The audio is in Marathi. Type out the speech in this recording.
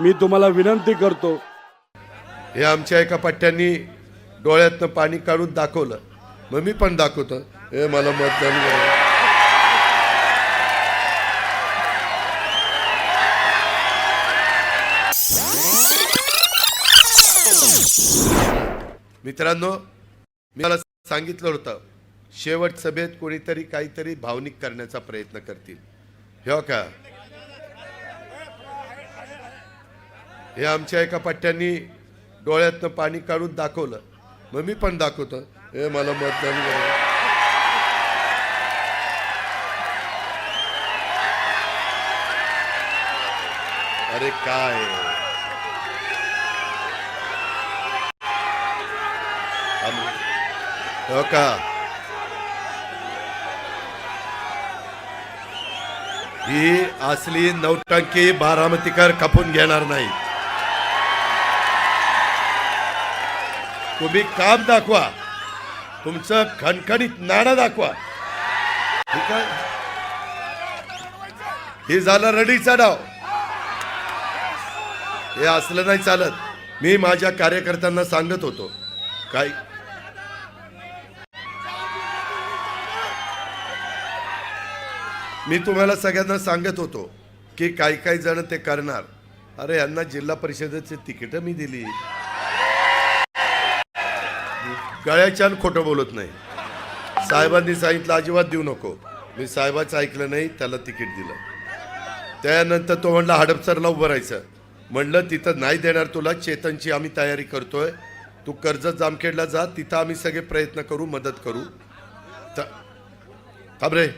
मी तुम्हाला विनंती करतो. हे आमच्या एका पट्ट्यांनी डोळ्यातनं पाणी काढून दाखवलं. मग मी पण दाखवतो. हे मला मतदान मित्रांनो मी मला सांगितलं होतं शेवट सभेत कोणीतरी काहीतरी भावनिक करण्याचा प्रयत्न करतील. हो का? हे आमच्या एका पट्ट्यांनी डोळ्यातनं पाणी काढून दाखवलं. मग मी पण दाखवतो. हे मला मतदान करा. अरे काय? हो का? ही असली नौटंकी बारामतीकर कापून घेणार नाही. तुम्ही काम दाखवा. तुमचं खणखणीत नाणं दाखवा. ठीक आहे? हे झालं रडीचा डाव हे असलं नाही चालत. मी माझ्या कार्यकर्त्यांना सांगत होतो. काय? मी तुम्हाला सगळ्यांना सांगत होतो की काही काही जण ते करणार. अरे यांना जिल्हा परिषदेची तिकीटं मी दिली. गळ्याच्यान खोटं बोलत नाही. साहेबांनी सांगितलं अजिबात देऊ नको. मी साहेबाचं ऐकलं नाही त्याला तिकीट दिलं. त्यानंतर तो म्हणला हडपसरला उभं राहायचं. म्हणलं तिथं नाही देणार तुला चेतनची आम्ही तयारी करतोय. तू कर्जत जामखेडला जा तिथं आम्ही सगळे प्रयत्न करू मदत करू. थांब रे.